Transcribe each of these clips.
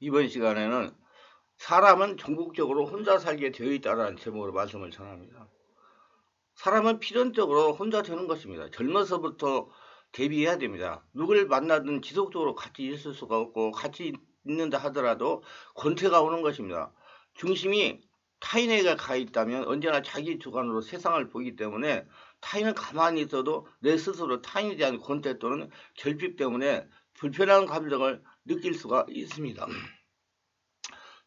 이번 시간에는 사람은 전국적으로 혼자 살게 되어 있다는 제목으로 말씀을 전합니다. 사람은 필연적으로 혼자 되는 것입니다. 젊어서부터 대비해야 됩니다. 누굴 만나든 지속적으로 같이 있을 수가 없고 같이 있는다 하더라도 권태가 오는 것입니다. 중심이 타인에게 가 있다면 언제나 자기 주관으로 세상을 보기 때문에 타인은 가만히 있어도 내 스스로 타인에 대한 권태 또는 결핍 때문에 불편한 감정을 느낄 수가 있습니다.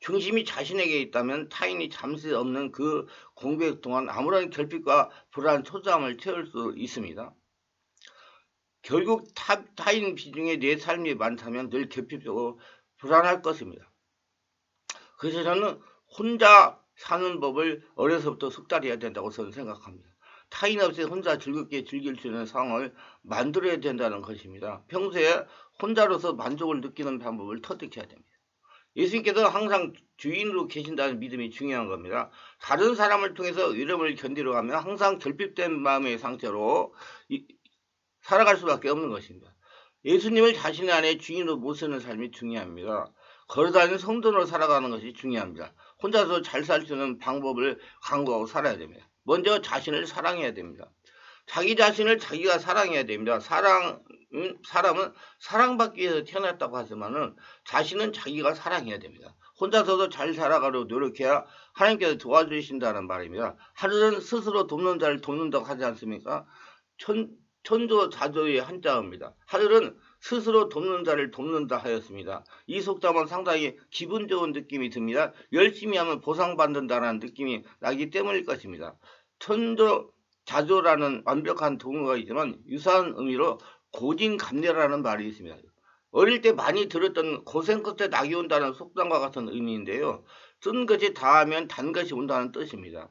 중심이 자신에게 있다면 타인이 잠시 없는 그 공백 동안 아무런 결핍과 불안, 초조함을 채울 수 있습니다. 결국 타, 타인 비중에 내 삶이 많다면 늘 결핍적으로 불안할 것입니다. 그래서 저는 혼자 사는 법을 어려서부터 숙달해야 된다고 저는 생각합니다. 타인 없이 혼자 즐겁게 즐길 수 있는 상황을 만들어야 된다는 것입니다. 평소에 혼자로서 만족을 느끼는 방법을 터득해야 됩니다. 예수님께서 항상 주인으로 계신다는 믿음이 중요한 겁니다. 다른 사람을 통해서 위험을 견디러 가면 항상 결핍된 마음의 상태로 이, 살아갈 수밖에 없는 것입니다. 예수님을 자신의 안에 주인으로 모시는 삶이 중요합니다. 걸어다니는 성도로 살아가는 것이 중요합니다. 혼자서 잘 살 수 있는 방법을 강구하고 살아야 됩니다. 먼저 자신을 사랑해야 됩니다. 자기 자신을 자기가 사랑해야 됩니다. 사랑, 음, 사람은 사랑받기 위해서 태어났다고 하지만은 자신은 자기가 사랑해야 됩니다. 혼자서도 잘 살아가려고 노력해야 하나님께서 도와주신다는 말입니다. 하늘은 스스로 돕는 자를 돕는다고 하지 않습니까? 천, 천조 자조의 한자입니다. 하늘은 스스로 돕는 자를 돕는다 하였습니다. 이 속담은 상당히 기분 좋은 느낌이 듭니다. 열심히 하면 보상받는다는 느낌이 나기 때문일 것입니다. 천조 자조라는 완벽한 동어가 있지만 유사한 의미로 고진감래라는 말이 있습니다. 어릴 때 많이 들었던 고생 끝에 낙이 온다는 속담과 같은 의미인데요. 쓴 것이 다하면 단 것이 온다는 뜻입니다.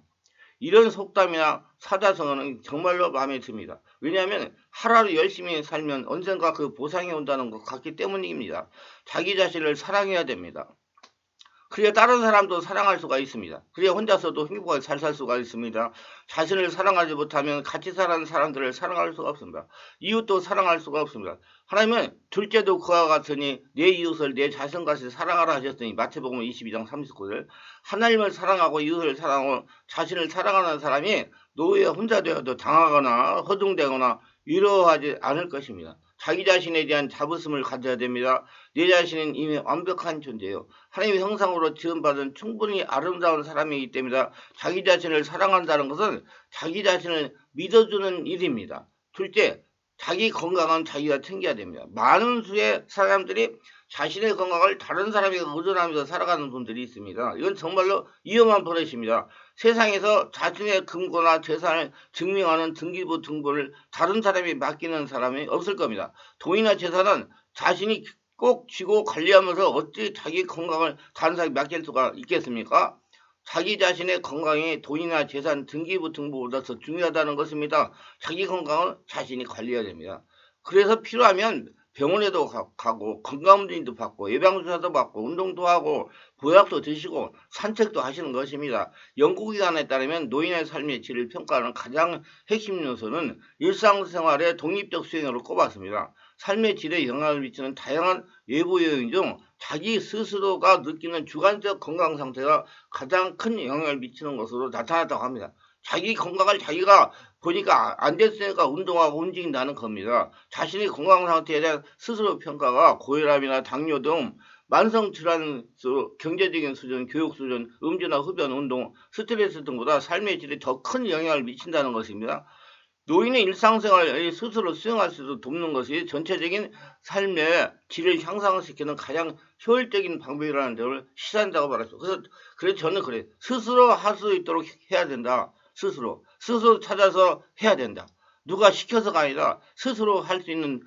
이런 속담이나 사자성어는 정말로 마음에 듭니다. 왜냐하면 하루하루 열심히 살면 언젠가 그 보상이 온다는 것 같기 때문입니다. 자기 자신을 사랑해야 됩니다. 그래야 다른 사람도 사랑할 수가 있습니다. 그래야 혼자서도 행복하게 잘 살 수가 있습니다. 자신을 사랑하지 못하면 같이 사는 사람들을 사랑할 수가 없습니다. 이웃도 사랑할 수가 없습니다. 하나님은 둘째도 그와 같으니 내 이웃을 내 자신같이 사랑하라 하셨으니 마태복음 22장 39절 하나님을 사랑하고 이웃을 사랑하고 자신을 사랑하는 사람이 노예에 혼자 되어도 당하거나 허둥대거나 위로하지 않을 것입니다. 자기 자신에 대한 자부심을 가져야 됩니다. 내 자신은 이미 완벽한 존재예요. 하나님의 형상으로 지음받은 충분히 아름다운 사람이기 때문에 자기 자신을 사랑한다는 것은 자기 자신을 믿어주는 일입니다. 둘째, 자기 건강은 자기가 챙겨야 됩니다. 많은 수의 사람들이 자신의 건강을 다른 사람에게 의존하면서 살아가는 분들이 있습니다. 이건 정말로 위험한 버릇입니다. 세상에서 자신의 금고나 재산을 증명하는 등기부 등본을 다른 사람이 맡기는 사람이 없을 겁니다. 돈이나 재산은 자신이 꼭 쥐고 관리하면서 어찌 자기 건강을 다른 사람이 맡길 수가 있겠습니까? 자기 자신의 건강이 돈이나 재산 등기부 등본보다 더 중요하다는 것입니다. 자기 건강을 자신이 관리해야 됩니다. 그래서 필요하면 병원에도 가 고 건강검진도 받고 예방주사도 받고 운동도 하고 보약도 드시고 산책도 하시는 것입니다. 연구기관에 따르면 노인의 삶의 질을 평가하는 가장 핵심 요소는 일상생활의 독립적 수행으로 꼽았습니다. 삶의 질에 영향을 미치는 다양한 외부 요인 중 자기 스스로가 느끼는 주관적 건강 상태가 가장 큰 영향을 미치는 것으로 나타났다고 합니다. 자기 건강을 자기가 보니까 안 됐으니까 운동하고 움직인다는 겁니다. 자신의 건강 상태에 대한 스스로 평가가 고혈압이나 당뇨 등 만성 질환 수, 경제적인 수준, 교육 수준, 음주나 흡연, 운동, 스트레스 등보다 삶의 질에 더 큰 영향을 미친다는 것입니다. 노인의 일상생활을 스스로 수행할 수 있도록 돕는 것이 전체적인 삶의 질을 향상시키는 가장 효율적인 방법이라는 점을 시사한다고 말했죠. 그래서, 그래서 저는 그래요. 스스로 할 수 있도록 해야 된다. 스스로. 스스로 찾아서 해야 된다. 누가 시켜서가 아니라 스스로 할 수 있는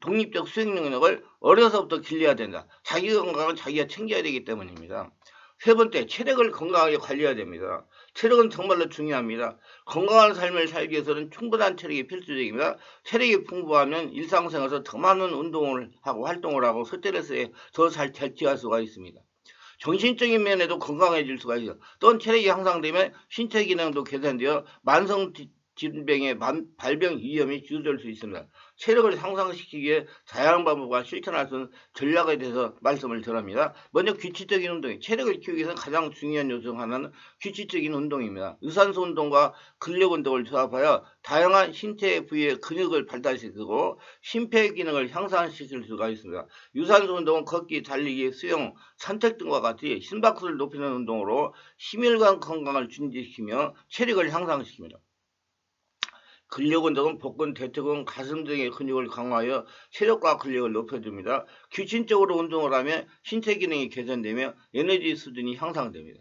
독립적 수행 능력을 어려서부터 길러야 된다. 자기 건강은 자기가 챙겨야 되기 때문입니다. 세 번째, 체력을 건강하게 관리해야 됩니다. 체력은 정말로 중요합니다. 건강한 삶을 살기 위해서는 충분한 체력이 필수적입니다. 체력이 풍부하면 일상생활에서 더 많은 운동을 하고 활동을 하고 스트레스에 더 잘 대처할 수가 있습니다. 정신적인 면에도 건강해질 수가 있어요. 또한 체력이 향상되면 신체 기능도 개선되어 만성 질병의 발병 위험이 줄어들 수 있습니다. 체력을 향상시키기 위해 다양한 방법과 실천할 수 있는 전략에 대해서 말씀을 드립니다. 먼저 규칙적인 운동, 체력을 키우기 위해서 가장 중요한 요소 중 하나는 규칙적인 운동입니다. 유산소 운동과 근력 운동을 조합하여 다양한 신체 부위의 근육을 발달시키고 심폐 기능을 향상시킬 수가 있습니다. 유산소 운동은 걷기, 달리기, 수영, 산책 등과 같이 심박수를 높이는 운동으로 심혈관 건강을 준지시키며 체력을 향상시킵니다. 근력 운동은 복근, 대퇴근, 가슴 등의 근육을 강화하여 체력과 근력을 높여줍니다. 규칙적으로 운동을 하면 신체 기능이 개선되며 에너지 수준이 향상됩니다.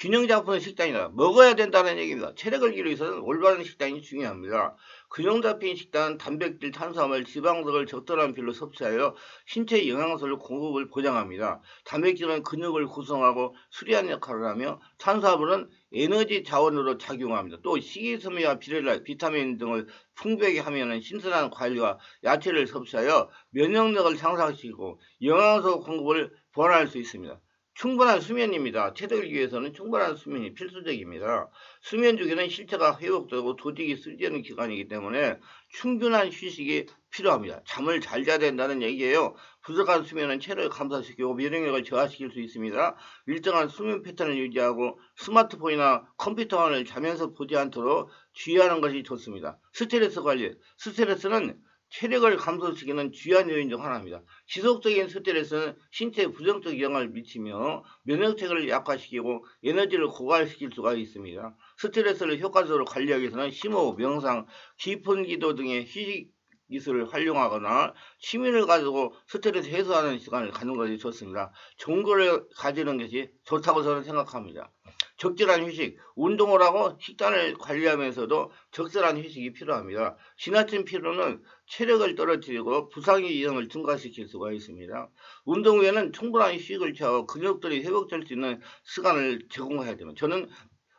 균형 잡힌 식단이다. 먹어야 된다는 얘기입니다. 체력을 기르기 위해서는 올바른 식단이 중요합니다. 균형 잡힌 식단은 단백질, 탄수화물, 지방석을 적절한 비율로 섭취하여 신체 영양소를 공급을 보장합니다. 단백질은 근육을 구성하고 수리하는 역할을 하며 탄수화물은 에너지 자원으로 작용합니다. 또 식이섬유와 비료라, 비타민 등을 풍부하게 하면 신선한 과일과 야채를 섭취하여 면역력을 향상시키고 영양소 공급을 보완할 수 있습니다. 충분한 수면입니다. 체력을 위해서는 충분한 수면이 필수적입니다. 수면 중에는 실체가 회복되고 조직이 쓰지는 기간이기 때문에 충분한 휴식이 필요합니다. 잠을 잘 자야 된다는 얘기예요. 부족한 수면은 체력을 감소시키고 면역력을 저하시킬 수 있습니다. 일정한 수면 패턴을 유지하고 스마트폰이나 컴퓨터를 자면서 보지 않도록 주의하는 것이 좋습니다. 스트레스 관리. 스트레스는 체력을 감소시키는 주요한 요인 중 하나입니다. 지속적인 스트레스는 신체에 부정적 영향을 미치며 면역체계를 약화시키고 에너지를 고갈시킬 수가 있습니다. 스트레스를 효과적으로 관리하기 위해서는 심호흡, 명상, 깊은 기도 등의 휴식 기술을 활용하거나 취미를 가지고 스트레스 해소하는 시간을 갖는 것이 좋습니다. 좋은 거를 가지는 것이 좋다고 저는 생각합니다. 적절한 휴식, 운동을 하고 식단을 관리하면서도 적절한 휴식이 필요합니다. 지나친 피로는 체력을 떨어뜨리고 부상의 위험을 증가시킬 수가 있습니다. 운동 후에는 충분한 휴식을 취하고 근육들이 회복될 수 있는 시간을 제공해야 됩니다. 저는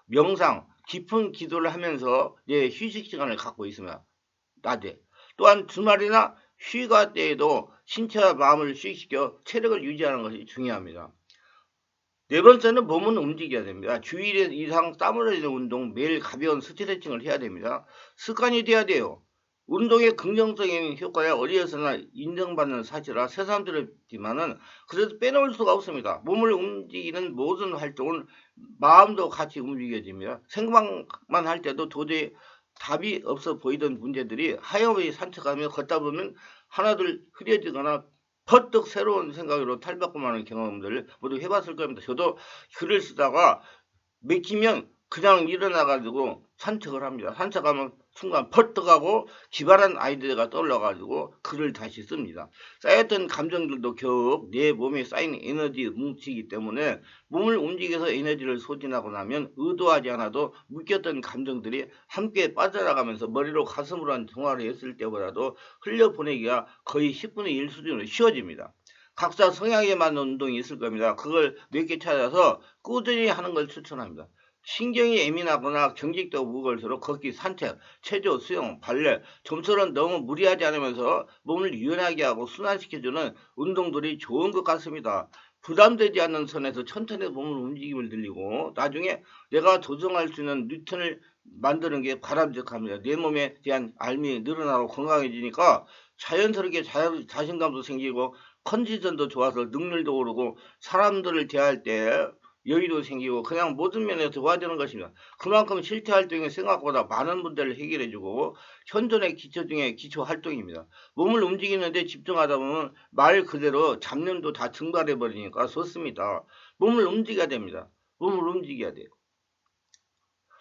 명상, 깊은 기도를 하면서 내 휴식 시간을 갖고 있습니다. 낮에. 또한 주말이나 휴가 때에도 신체와 마음을 휴식시켜 체력을 유지하는 것이 중요합니다. 네 번째는 몸은 움직여야 됩니다. 주일 이상 흘리는 운동, 매일 가벼운 스트레칭을 해야 됩니다. 습관이 돼야 돼요. 운동의 긍정적인 효과야 어디에서나 인정받는 사실이라 새삼스럽지만은 그래도 빼놓을 수가 없습니다. 몸을 움직이는 모든 활동은 마음도 같이 움직여집니다. 생각만 할 때도 도저히 답이 없어 보이던 문제들이 하염없이 산책하며 걷다 보면 하나둘 흐려지거나 퍼뜩 새로운 생각으로 탈바꿈하는 경험들을 모두 해봤을 겁니다. 저도 글을 쓰다가 맥히면 그냥 일어나가지고 산책을 합니다. 산책하면 순간 퍼뜩하고 기발한 아이디어가 떠올라가지고 글을 다시 씁니다. 쌓였던 감정들도 겨우 내 몸에 쌓인 에너지 뭉치기 때문에 몸을 움직여서 에너지를 소진하고 나면 의도하지 않아도 묶였던 감정들이 함께 빠져나가면서 머리로 가슴으로 한 동화를 했을 때보다도 흘려보내기가 거의 10분의 1 수준으로 쉬워집니다. 각자 성향에 맞는 운동이 있을 겁니다. 그걸 몇 개 찾아서 꾸준히 하는 걸 추천합니다. 신경이 예민하거나 경직도 무거울수록 걷기, 산책, 체조, 수영, 발레, 좀처럼 너무 무리하지 않으면서 몸을 유연하게 하고 순환시켜주는 운동들이 좋은 것 같습니다. 부담되지 않는 선에서 천천히 몸을 움직임을 늘리고 나중에 내가 조정할 수 있는 루틴을 만드는 게 바람직합니다. 내 몸에 대한 알미 늘어나고 건강해지니까 자연스럽게 자, 자신감도 생기고 컨디션도 좋아서 능률도 오르고 사람들을 대할 때 여유도 생기고 그냥 모든 면에서 좋아지는 것입니다. 그만큼 실태 활동이 생각보다 많은 문제를 해결해주고 현존의 기초 중에 기초 활동입니다. 몸을 움직이는데 집중하다 보면 말 그대로 잡념도 다 증발해 버리니까 좋습니다. 몸을 움직여야 됩니다. 몸을 움직여야 돼요.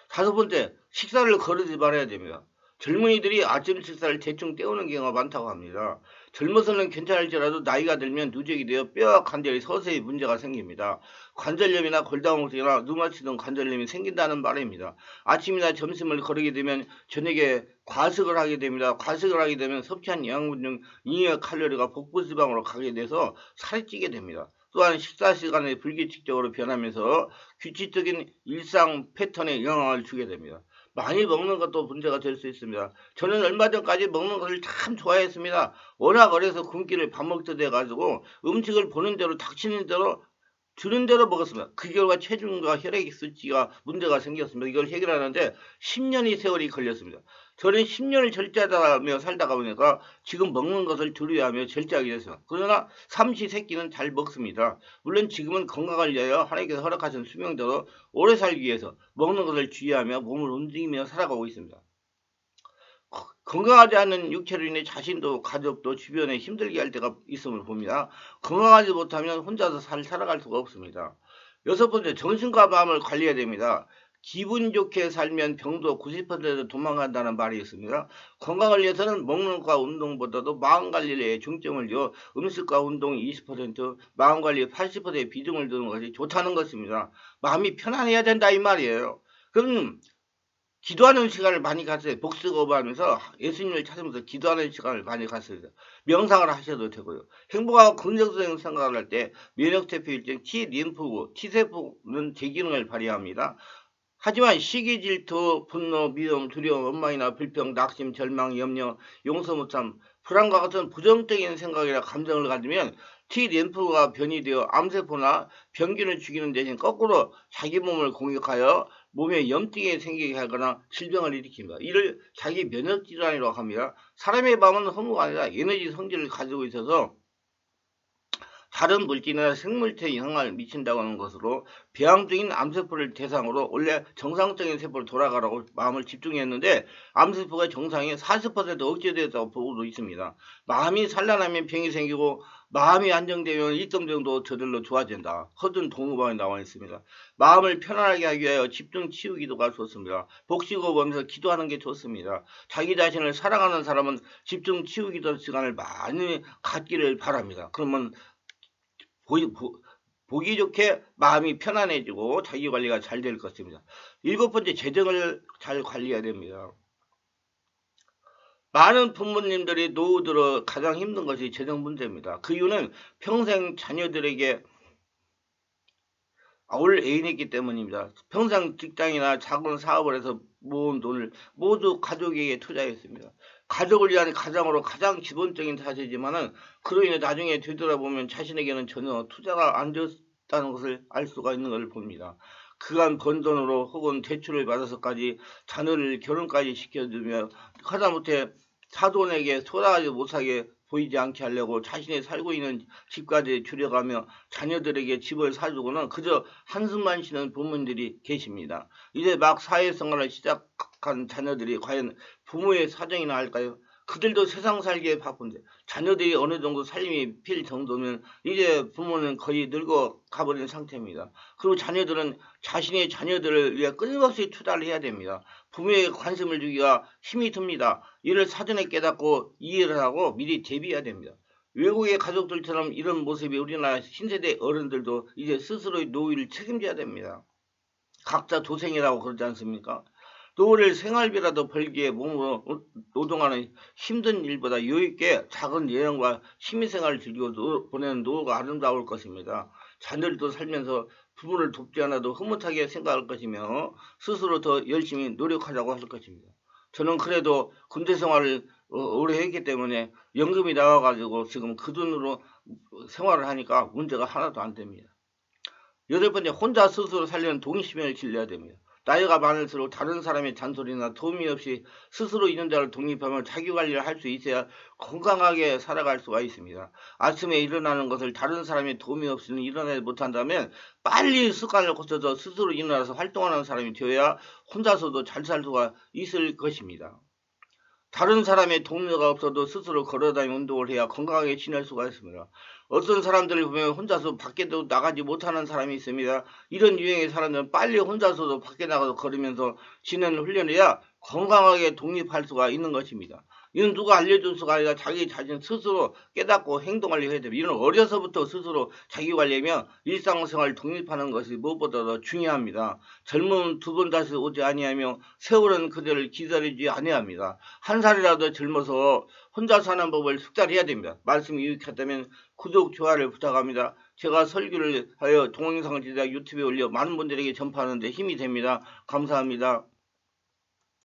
다섯 번째, 식사를 거르지 말아야 됩니다. 젊은이들이 아침 식사를 대충 때우는 경우가 많다고 합니다. 젊어서는 괜찮을지라도 나이가 들면 누적이 되어 뼈와 관절이 서서히 문제가 생깁니다. 관절염이나 골다공증이나 누마치 등 관절염이 생긴다는 말입니다. 아침이나 점심을 거르게 되면 저녁에 과식을 하게 됩니다. 과식을 하게 되면 섭취한 영양분 중 잉여 칼로리가 복부 지방으로 가게 돼서 살이 찌게 됩니다. 또한 식사 시간이 불규칙적으로 변하면서 규칙적인 일상 패턴에 영향을 주게 됩니다. 많이 먹는 것도 문제가 될 수 있습니다. 저는 얼마 전까지 먹는 것을 참 좋아했습니다. 워낙 어려서 굶기를 밥 먹듯 해가지고 음식을 보는 대로 닥치는 대로 주는 대로 먹었습니다. 그 결과 체중과 혈액 수치가 문제가 생겼습니다. 이걸 해결하는데 10년의 세월이 걸렸습니다. 저는 10년을 절제하며 살다가 보니까 지금 먹는 것을 두려워하며 절제하게 됐어요. 그러나 삼시 세끼는 잘 먹습니다. 물론 지금은 건강을 위하여 하나님께서 허락하신 수명대로 오래 살기 위해서 먹는 것을 주의하며 몸을 움직이며 살아가고 있습니다. 건강하지 않은 육체로 인해 자신도 가족도 주변에 힘들게 할 때가 있음을 봅니다. 건강하지 못하면 혼자서 잘 살아갈 수가 없습니다. 여섯 번째, 정신과 마음을 관리해야 됩니다. 기분 좋게 살면 병도 90% 도망간다는 말이 있습니다. 건강을 위해서는 먹는 것과 운동보다도 마음 관리에 중점을 줘 음식과 운동 20%, 마음 관리에 80%의 비중을 두는 것이 좋다는 것입니다. 마음이 편안해야 된다 이 말이에요. 그럼 기도하는 시간을 많이 가져요. 복수거부하면서 예수님을 찾으면서 기도하는 시간을 많이 돼요. 명상을 하셔도 되고요. 행복하고 긍정적인 생각을 할 때 면역세포 일정 T 림프구, T세포는 제 기능을 발휘합니다. 하지만 시기, 질투, 분노, 미움, 두려움, 원망이나 불평, 낙심, 절망, 염려, 용서 못함, 불안과 같은 부정적인 생각이나 감정을 가지면 T 림프가 변이 되어 암세포나 병균을 죽이는 대신 거꾸로 자기 몸을 공격하여 몸에 염증이 생기게 하거나 질병을 일으킵니다. 이를 자기 면역 질환이라고 합니다. 사람의 마음은 허무가 아니라 에너지 성질을 가지고 있어서 다른 물질이나 생물체에 영향을 미친다고 하는 것으로 배양 중인 암세포를 대상으로 원래 정상적인 세포로 돌아가라고 마음을 집중했는데 암세포가 정상에 40% 억제되었다고 보고도 있습니다. 마음이 산란하면 병이 생기고 마음이 안정되면 일정 정도 저절로 좋아진다. 허든 동의방에 나와 있습니다. 마음을 편안하게 하기 위하여 집중 치유 기도가 좋습니다. 복식을 보면서 기도하는 게 좋습니다. 자기 자신을 사랑하는 사람은 집중 치유 기도 시간을 많이 갖기를 바랍니다. 그러면 보기, 보기 좋게 마음이 편안해지고 자기 관리가 잘 될 것입니다. 일곱 번째 재정을 잘 관리해야 됩니다. 많은 부모님들이 노후 들어 가장 힘든 것이 재정 문제입니다. 그 이유는 평생 자녀들에게 올 애인했기 때문입니다. 평생 직장이나 작은 사업을 해서 모은 돈을 모두 가족에게 투자했습니다. 가족을 위한 가장으로 가장 기본적인 사실이지만은 그로 인해 나중에 되돌아보면 자신에게는 전혀 투자가 안 되었다는 것을 알 수가 있는 것을 봅니다. 그간 번 돈으로 혹은 대출을 받아서까지 자녀를 결혼까지 시켜주며 하다못해 사돈에게 소라하지 못하게 보이지 않게 하려고 자신이 살고 있는 집까지 줄여가며 자녀들에게 집을 사주고는 그저 한숨만 쉬는 부모님들이 계십니다. 이제 막 사회생활을 시작 한 자녀들이 과연 부모의 사정이나 할까요? 그들도 세상 살기에 바쁜데 자녀들이 어느 정도 살림이 필 정도면 이제 부모는 거의 늙어 가버린 상태입니다. 그리고 자녀들은 자신의 자녀들을 위해 끊임없이 투자를 해야 됩니다. 부모에게 관심을 주기가 힘이 듭니다. 이를 사전에 깨닫고 이해를 하고 미리 대비해야 됩니다. 외국의 가족들처럼 이런 모습이 우리나라 신세대 어른들도 이제 스스로의 노후를 책임져야 됩니다. 각자 도생이라고 그러지 않습니까? 노후를 생활비라도 벌기에 몸으로 노동하는 힘든 일보다 여유있게 작은 여행과 취미생활을 즐기고 보내는 노후가 아름다울 것입니다. 자녀들도 살면서 부모를 돕지 않아도 흐뭇하게 생각할 것이며 스스로 더 열심히 노력하자고 할 것입니다. 저는 그래도 군대 생활을 어, 오래 했기 때문에 연금이 나와가지고 지금 그 돈으로 생활을 하니까 문제가 하나도 안 됩니다. 여덟 번째, 혼자 스스로 살려는 동심을 길러야 됩니다. 나이가 많을수록 다른 사람의 잔소리나 도움이 없이 스스로 있는 자를 독립하며 자기 관리를 할 수 있어야 건강하게 살아갈 수가 있습니다. 아침에 일어나는 것을 다른 사람의 도움이 없이는 일어나지 못한다면 빨리 습관을 고쳐서 스스로 일어나서 활동하는 사람이 되어야 혼자서도 잘 살 수가 있을 것입니다. 다른 사람의 동료가 없어도 스스로 걸어다니 운동을 해야 건강하게 지낼 수가 있습니다. 어떤 사람들을 보면 혼자서 밖에도 나가지 못하는 사람이 있습니다. 이런 유형의 사람들은 빨리 혼자서도 밖에 나가서 걸으면서 지내는 훈련을 해야 건강하게 독립할 수가 있는 것입니다. 이건 누가 알려줄 수가 아니라 자기 자신 스스로 깨닫고 행동을 해야 됩니다. 이런 어려서부터 스스로 자기 관리하며 일상생활 독립하는 것이 무엇보다도 중요합니다. 젊음은 두번 다시 오지 아니하며 세월은 그들을 기다리지 아니합니다. 한 살이라도 젊어서 혼자 사는 법을 숙달해야 됩니다. 말씀이 유익했다면 구독, 좋아요를 부탁합니다. 제가 설교를 하여 동영상을 제작 유튜브에 올려 많은 분들에게 전파하는데 힘이 됩니다. 감사합니다.